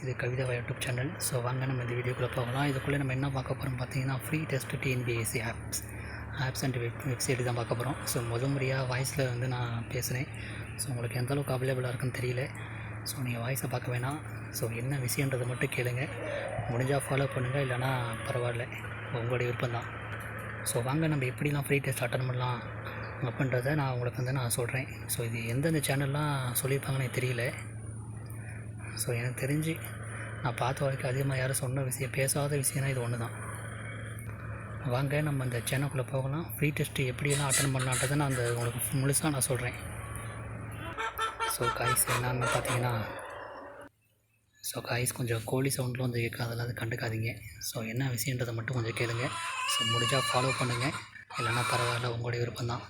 இது Kavitha YouTube channel so வாங்க நம்ம இந்த வீடியோக்குள்ளே போகலாம். இதுக்குள்ளே நம்ம என்ன பார்க்க போகிறோம் பார்த்தீங்கன்னா free test TNPSC apps apps and web website தான் பார்க்க போகிறோம் ஸோ முத முறையாக வாய்ஸில் வந்து நான் பேசுகிறேன் ஸோ உங்களுக்கு எந்த அளவுக்கு அவைலபிளாக இருக்குன்னு தெரியல. ஸோ நீங்கள் வாய்ஸை பார்க்க வேணாம். ஸோ என்ன விஷயன்றதை மட்டும் கேளுங்க. முடிஞ்சால் ஃபாலோ பண்ணுங்கள் இல்லைனா பரவாயில்ல. உங்களுடைய விருப்பம் தான். ஸோ வாங்க நம்ம எப்படிலாம் ஃப்ரீ டெஸ்ட் அட்டன் பண்ணலாம் அப்படின்றத நான் உங்களுக்கு வந்து நான் சொல்கிறேன் ஸோ இது எந்தெந்த சேனல்லாம் சொல்லியிருப்பாங்கன்னு எனக்கு தெரியல. ஸோ எனக்கு தெரிஞ்சு நான் பார்த்த வரைக்கும் அதிகமாக யாரும் சொன்ன விஷயம் பேசாத விஷயம்னா இது ஒன்று தான். வாங்க நம்ம இந்த சேனலுக்குள்ளே போகலாம். ஃப்ரீ டெஸ்ட்டு எப்படியெல்லாம் அட்டன் பண்ணலான்றதை நான் அந்த உங்களுக்கு முழுசாக நான் சொல்கிறேன் ஸோ காய்ஸ் என்னன்னு பார்த்தீங்கன்னா ஸோ காய்ஸ் கொஞ்சம் கோழி சவுண்டில் வந்து இருக்கா அதெல்லாம் அது கண்டுக்காதீங்க. ஸோ என்ன விஷயன்றதை மட்டும் கொஞ்சம் கேளுங்க. ஸோ முடிஞ்சால் ஃபாலோ பண்ணுங்கள் இல்லைன்னா பரவாயில்ல உங்களுடைய விருப்பம் தான்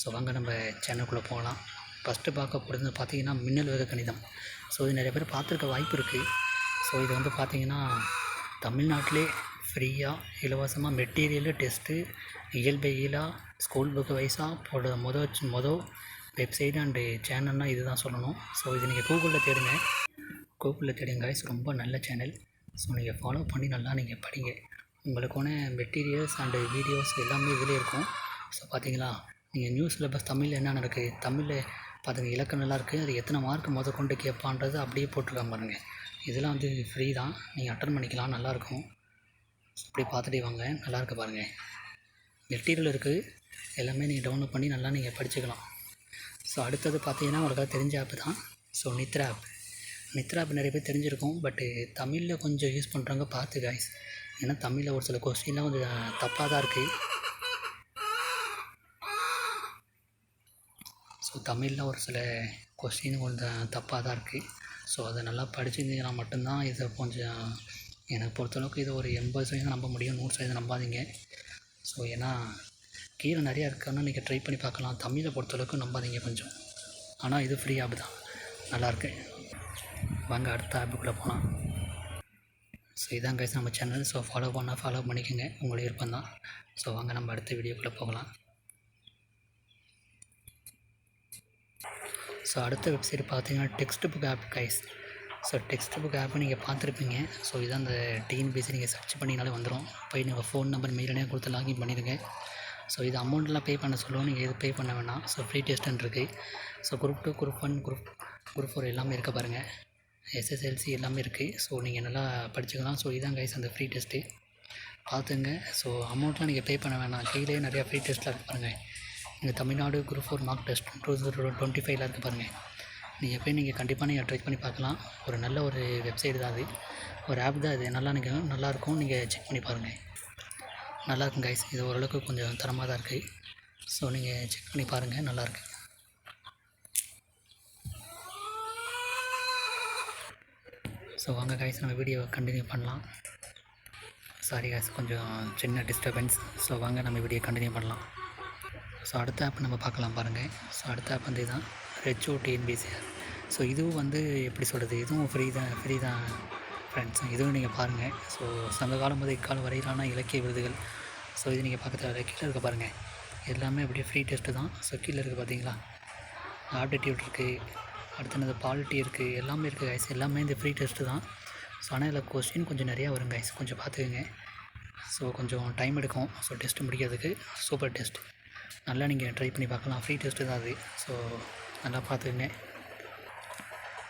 ஸோ வாங்க நம்ம சேனலுக்குள்ளே போகலாம். ஃபஸ்ட்டு பார்க்க போகிறது பார்த்தீங்கன்னா மின்னல் வேக கணிதம். ஸோ இது நிறைய பேர் பார்த்துருக்க வாய்ப்பு இருக்குது ஸோ இது வந்து பார்த்தீங்கன்னா தமிழ்நாட்டிலே ஃப்ரீயாக இலவசமாக மெட்டீரியலு டெஸ்ட்டு இயல்பையிலாக ஸ்கூல் புக்கு வைஸாக போட மொதல் மொதல் வெப்சைட் அண்டு சேனல்னால் இது தான் சொல்லணும். ஸோ இது நீங்கள் கூகுளில் தேடுங்க. கூகுளில் தேடுங்க கைஸ் ரொம்ப நல்ல சேனல் ஸோ நீங்கள் ஃபாலோ பண்ணி நல்லா நீங்கள் படிங்க. உங்களுக்கான மெட்டீரியல்ஸ் அண்டு வீடியோஸ் எல்லாமே இதிலே இருக்கும். ஸோ பார்த்தீங்களா? நீங்கள் நியூஸ் சிலபஸ் தமிழில் என்ன நடக்குது? தமிழில் பார்த்துங்க இலக்கம் நல்லா இருக்குது அது எத்தனை மார்க் முத கொண்டு கேட்பான்றது அப்படியே போட்டிருக்காங்க பாருங்கள் இதெல்லாம் வந்து ஃப்ரீ தான். நீங்கள் அட்டன் பண்ணிக்கலாம் நல்லாயிருக்கும் இப்படி பார்த்துட்டே வாங்க நல்லாயிருக்கு பாருங்கள் மெட்டீரியல் இருக்குது எல்லாமே நீங்கள் டவுன்லோட் பண்ணி நல்லா நீங்கள் படிச்சுக்கலாம். ஸோ அடுத்தது பார்த்தீங்கன்னா உங்களுக்கு தெரிஞ்ச ஆப் தான். So Nithra app Nithra app நிறைய பேர் தெரிஞ்சிருக்கும் பட்டு தமிழில் கொஞ்சம் யூஸ் பண்ணுறவங்க பார்த்து காய்ஸ் ஏன்னா தமிழில் ஒரு சில கொஸ்டின்லாம் கொஞ்சம் தப்பாக தான் இருக்குது ஸோ தமிழில் ஒரு சில கொஸ்டின் கொஞ்சம் தப்பாக தான் இருக்குது ஸோ அதை நல்லா படிச்சிருந்தீங்கன்னா மட்டும்தான் இதை கொஞ்சம் எனக்கு பொறுத்தளவுக்கு இது ஒரு எண்பது சதவீதம் நம்ப முடியும் நூறு சதவீதம் நம்பாதீங்க. ஸோ ஏன்னா கீழே நிறையா இருக்குன்னா நீங்கள் ட்ரை பண்ணி பார்க்கலாம். தமிழை பொறுத்தளவுக்கு நம்பாதீங்க கொஞ்சம். ஆனால் இது ஃப்ரீ ஆப் தான். நல்லாயிருக்கு வாங்க அடுத்த ஆப்புக்குள்ளே போகலாம் ஸோ இதான் கைஸ் நம்ம சேனல் ஸோ ஃபாலோ பண்ணால் ஃபாலோ பண்ணிக்கோங்க. உங்களுக்கு விருப்பம் தான் ஸோ வாங்க நம்ம அடுத்த வீடியோக்குள்ளே போகலாம். ஸோ அடுத்த வெப்சைட் பார்த்தீங்கன்னா text book app guys so text book app நீங்கள் பார்த்துருப்பீங்க. ஸோ இதான் அந்த டிஎன்பிஎஸ்சி நீங்கள் சர்ச் பண்ணிங்கனாலே வந்துடும் போய் நீங்கள் ஃபோன் நம்பர் மெயிலனே கொடுத்து லாகின் பண்ணிடுங்க. ஸோ இது அமௌண்ட்லாம் பே பண்ண சொல்லுவோம். நீங்கள் எது பே பண்ண வேணாம். ஸோ ஃப்ரீ டெஸ்ட்டுன்னு இருக்குது so group two group one group group four எல்லாமே இருக்க பாருங்கள் எஸ்எஸ்எல்சி எல்லாமே இருக்குது ஸோ நீங்கள் நல்லா படிச்சுக்கலாம். ஸோ இதான் கைஸ் அந்த ஃப்ரீ டெஸ்ட்டு பார்த்துங்க. ஸோ அமௌண்ட்லாம் நீங்கள் பே பண்ண வேணாம். கையிலே நிறையா ஃப்ரீ டெஸ்ட்லாம் இருக்குது பாருங்கள் இந்த Tamil Nadu group four mark test two twenty ஃபைவ்ல இருக்குது பாருங்கள் நீங்கள் போய் நீங்கள் கண்டிப்பாக நீங்கள் ட்ரை பண்ணி பார்க்கலாம். ஒரு நல்ல ஒரு வெப்சைட் தான் அது. ஒரு ஆப் தான் இது நல்லா நீங்கள் நல்லாயிருக்கும் நீங்கள் செக் பண்ணி பாருங்கள் நல்லாயிருக்கும் கைஸ் இது ஓரளவுக்கு கொஞ்சம் தரமாக தான் இருக்குது ஸோ நீங்கள் செக் பண்ணி பாருங்கள் நல்லாயிருக்கு ஸோ வாங்க கைஸ் நம்ம வீடியோவை கண்டினியூ பண்ணலாம். சாரி கைஸ் கொஞ்சம் சின்ன டிஸ்டர்பன்ஸ் ஸோ வாங்க நம்ம வீடியோ கண்டினியூ பண்ணலாம். ஸோ அடுத்த ஆப் நம்ம பார்க்கலாம் பாருங்கள் ஸோ அடுத்த ஆப் வந்து இதுதான் ரெச்சோ டிஎன்பிசிஆர் ஸோ இதுவும் வந்து எப்படி சொல்கிறது இதுவும் ஃப்ரீ தான் ஃப்ரீ தான் ஃப்ரெண்ட்ஸ் இதுவும் நீங்கள் பாருங்கள் ஸோ சங்க காலம் முதல் இக்காலம் வரையிலான இலக்கிய விருதுகள். ஸோ இது நீங்கள் பக்கத்தில் கீழே இருக்க பாருங்கள் எல்லாமே அப்படியே ஃப்ரீ டெஸ்ட்டு தான். ஸோ கீழே இருக்குது பார்த்தீங்களா ஆப்டிடியூட் இருக்குது அடுத்தது பாலிட்டி இருக்குது எல்லாமே இருக்குது கைஸ் எல்லாமே இந்த ஃப்ரீ டெஸ்ட்டு தான். ஸோ ஆனால் இதில் கொஸ்டின் கொஞ்சம் நிறையா வரும் கைஸ் கொஞ்சம் பார்த்துக்குங்க. ஸோ கொஞ்சம் டைம் எடுக்கும். ஸோ டெஸ்ட்டு முடிக்கிறதுக்கு. சூப்பர் டெஸ்ட் நல்லா நீங்கள் ட்ரை பண்ணி பார்க்கலாம். ஃப்ரீ டெஸ்ட்டு தான் அது. ஸோ நல்லா பார்த்துக்குங்க.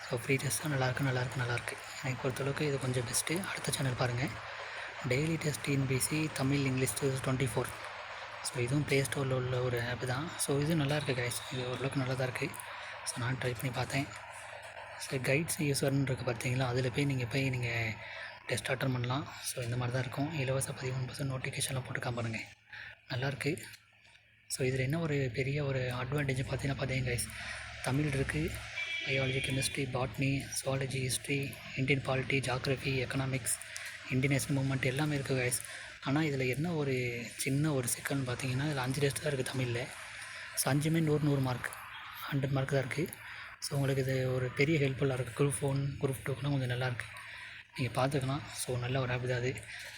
ஸோ ஃப்ரீ டெஸ்ட் தான் நல்லாயிருக்கு நல்லாயிருக்கு நல்லாயிருக்கு எனக்கு பொறுத்தளவுக்கு இது கொஞ்சம் பெஸ்ட்டு அடுத்த சேனல் பாருங்கள் daily test இன்பிசி Tamil English twenty four so இதுவும் ப்ளே ஸ்டோரில் உள்ள ஒரு ஆப் தான். ஸோ இது நல்லா இருக்குது கைஸ் இது ஓரளவுக்கு நல்லா தான் இருக்குது ஸோ நான் ட்ரை பண்ணி பார்த்தேன். ஸோ கைட்ஸ் யூஸர்னு இருக்குது பார்த்தீங்களா? அதில் போய் நீங்கள் போய் நீங்கள் டெஸ்ட் அட்டன் பண்ணலாம். ஸோ இந்த மாதிரி தான் இருக்கும். இலவச பதிமூணு பர்சன்ட் நோட்டிஃபிகேஷன்லாம் போட்டுக்காம பாருங்கள் நல்லாயிருக்கு ஸோ இதில் என்ன ஒரு பெரிய ஒரு அட்வான்டேஜ் பார்த்தீங்கன்னா பார்த்தீங்க கைஸ் தமிழ் இருக்குது biology chemistry botany zoology history Indian polity geography economics Indian national movement எல்லாமே இருக்குது கைஸ் ஆனால் இதில் என்ன ஒரு சின்ன ஒரு சிக்கல்னு பார்த்தீங்கன்னா இதில் அஞ்சு டெஸ்ட் தான் இருக்குது தமிழில். ஸோ அஞ்சுமே நூறு நூறு மார்க் ஹண்ட்ரட் மார்க் தான் இருக்குது ஸோ உங்களுக்கு இது ஒரு பெரிய ஹெல்ப்ஃபுல்லாக இருக்குது குரூப் ஒன் குரூப் டூக்கெலாம் கொஞ்சம் நல்லாயிருக்கு நீங்கள் பார்த்துக்கலாம். ஸோ நல்ல ஒரு ஆப் தான் அது.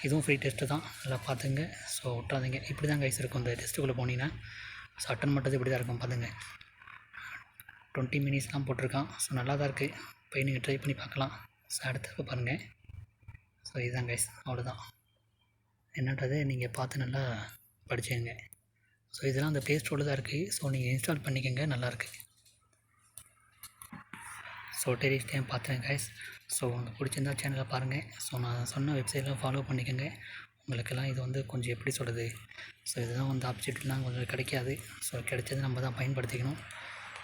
இதுவும் ஃப்ரீ டெஸ்ட்டு தான். நல்லா பார்த்துங்க. ஸோ விட்டாதீங்க இப்படி தான் கைஸ் இருக்கும். இந்த டெஸ்ட்டுக்குள்ளே போனீங்கன்னா ஸோ அட்டன் பண்ணுறது இப்படி தான் இருக்கும். பார்த்துங்க. டுவெண்ட்டி மினிட்ஸ்லாம் போட்டிருக்கான். ஸோ நல்லா தான் இருக்குது போய் நீங்கள் ட்ரை பண்ணி பார்க்கலாம். ஸோ அடுத்து பாருங்கள் ஸோ இதுதான் கைஸ் அவ்வளோதான் என்னன்றது நீங்கள் பார்த்து நல்லா படிச்சுங்க ஸோ இதெல்லாம் அந்த ப்ளே ஸ்டோரில் தான் இருக்குது ஸோ நீங்கள் இன்ஸ்டால் பண்ணிக்கோங்க. நல்லாயிருக்கு ஸோ டெலிஸ்டைம் பார்த்துருங்க கைஸ் ஸோ உங்களுக்கு பிடிச்சிருந்தா சேனலை பாருங்கள் ஸோ நான் சொன்ன வெப்சைட்லாம் ஃபாலோ பண்ணிக்கோங்க. உங்களுக்கெல்லாம் இது வந்து கொஞ்சம் எப்படி சொல்கிறது ஸோ இதுதான் வந்து ஆப்பர்ச்சுனிட்டிலாம் கொஞ்சம் கிடைக்காது. ஸோ கிடைச்சது நம்ம தான் பயன்படுத்திக்கணும்.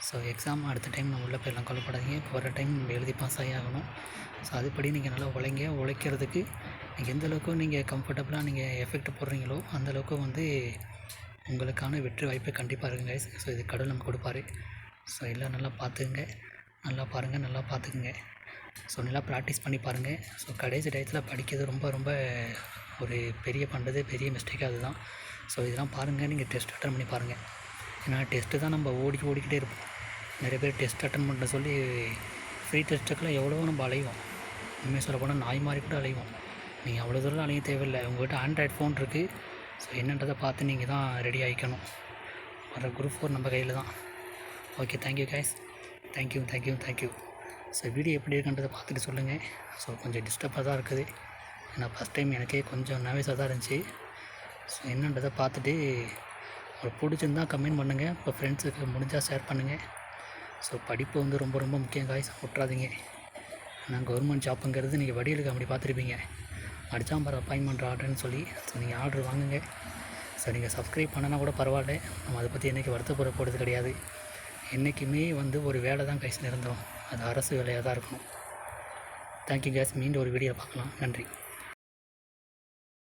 ஸோ எக்ஸாம் அடுத்த டைம் நம்ம உள்ள போயிடலாம். கொல்லப்படாதீங்க இப்போ வர டைம் நம்ம எழுதி பாஸ் ஆகி ஆகணும். ஸோ அதுபடி நீங்கள் நல்லா உழைங்க. உழைக்கிறதுக்கு நீங்கள் எந்த அளவுக்கு நீங்கள் கம்ஃபர்டபுளாக நீங்கள் எஃபெக்ட் போடுறீங்களோ அந்தளவுக்கு வந்து உங்களுக்கான வெற்றி வாய்ப்பு கண்டிப்பாக இருக்குங்க ஸோ இது கடவுள் நம்ம கொடுப்பாரு. ஸோ எல்லாம் நல்லா பார்த்துக்குங்க. நல்லா பாருங்கள் நல்லா பார்த்துக்குங்க. ஸோ நல்லா ப்ராக்டிஸ் பண்ணி பாருங்கள் ஸோ கடைசி டயத்தில் படிக்கிறது ரொம்ப ரொம்ப ஒரு பெரிய பண்ணுறது பெரிய மிஸ்டேக் அதுதான். ஸோ இதெல்லாம் பாருங்கள் நீங்கள் டெஸ்ட் அட்டன் பண்ணி பாருங்கள் ஏன்னா டெஸ்ட்டு தான் நம்ம ஓடி ஓடிக்கிட்டே இருப்போம். நிறைய பேர் டெஸ்ட் அட்டன் பண்ண சொல்லி ஃப்ரீ டெஸ்ட்டுக்கெல்லாம் எவ்வளவோ நம்ம அலைவோம். உண்மையை சொல்ல போனால் நாய் மாதிரி கூட அலைவோம். நீங்கள் அவ்வளோ தூரம் அலைய தேவையில்லை. உங்கள்கிட்ட ஆண்ட்ராய்ட் ஃபோன் இருக்குது ஸோ என்னன்றதை பார்த்து நீங்கள் தான் ரெடி ஆகிக்கணும் வர குரூப் ஃபோர் நம்ம கையில் தான். Okay thank you guys thank you thank you thank you so video எப்படி இருக்குன்றதை பார்த்துட்டு சொல்லுங்கள் ஸோ கொஞ்சம் டிஸ்டர்பாக தான் இருக்குது. ஏன்னா ஃபஸ்ட் டைம் எனக்கே கொஞ்சம் நர்வஸாக தான் இருந்துச்சு. ஸோ என்னன்றதை பார்த்துட்டு உங்களுக்கு பிடிச்சிருந்தா கமெண்ட் பண்ணுங்கள் இப்போ ஃப்ரெண்ட்ஸுக்கு முடிஞ்சால் ஷேர் பண்ணுங்கள் ஸோ படிப்பு வந்து ரொம்ப ரொம்ப முக்கியம் காய்ஸ் விட்றாதீங்க நான் கவர்மெண்ட் ஜாப்புங்கிறது நீங்கள் வடிகளுக்கு அப்படி பார்த்துருப்பீங்க. அடிச்சாம்பர அப்பாயின்மெண்ட் ஆர்டர்னு சொல்லி. ஸோ நீங்கள் ஆர்டர் வாங்குங்க. ஸோ நீங்கள் சப்ஸ்கிரைப் பண்ணனா கூட பரவாயில்ல. நம்ம அதை பற்றி என்றைக்கு வருத்தப்பட போகிறது கிடையாது. என்றைக்குமே வந்து ஒரு வேலை தான் கைஸ் நிரந்தரம். அது அரசு வேலையாக தான் இருக்கணும் தேங்க்யூ கேஸ் மீண்டும் ஒரு வீடியோ பார்க்கலாம். நன்றி.